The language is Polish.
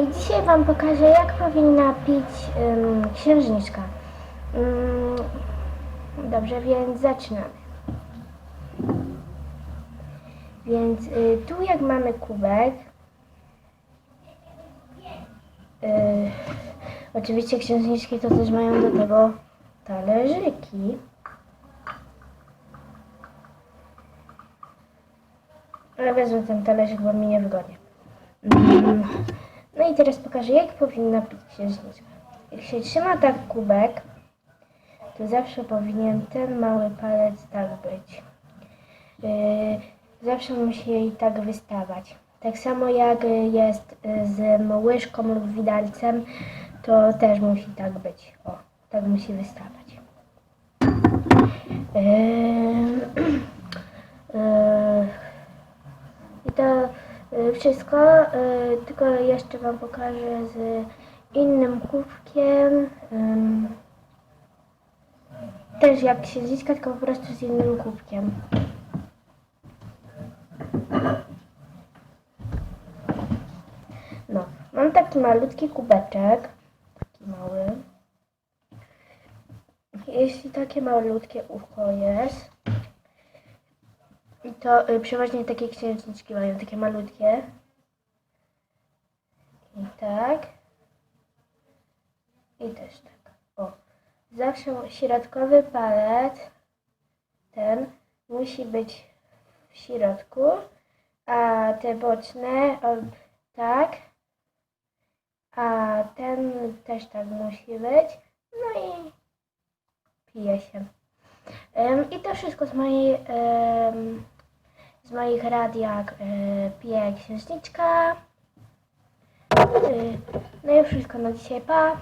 Dzisiaj Wam pokażę, jak powinna pić ym, księżniczka. Ym, dobrze, więc zaczynamy. Więc y, tu jak mamy kubek, y, oczywiście księżniczki to też mają do tego talerzyki. Ale wezmę ten talerzyk, bo mi niewygodnie. Mm. No i teraz pokażę, jak powinna pić księżniczka. Jak się trzyma tak kubek, to zawsze powinien ten mały palec tak być. Yy, zawsze musi jej tak wystawać. Tak samo jak jest z łyżką lub widelcem, to też musi tak być. O, tak musi wystawać. Yy, i to y, wszystko, y, tylko jeszcze Wam pokażę z innym kubkiem. Też jak księżniczka, tylko po prostu z innym kubkiem. No, mam taki malutki kubeczek, taki mały. Jeśli takie malutkie ucho jest, to y, przeważnie takie księżniczki mają, takie malutkie. I tak. I też tak. O. Zawsze środkowy palec, ten, musi być w środku, a te boczne, o, tak. A ten też tak musi być. No i pije się. Em, I to wszystko z mojej, em, z moich rad, jak e, pije księżniczka. Y, No i wszystko na dzisiaj, pa!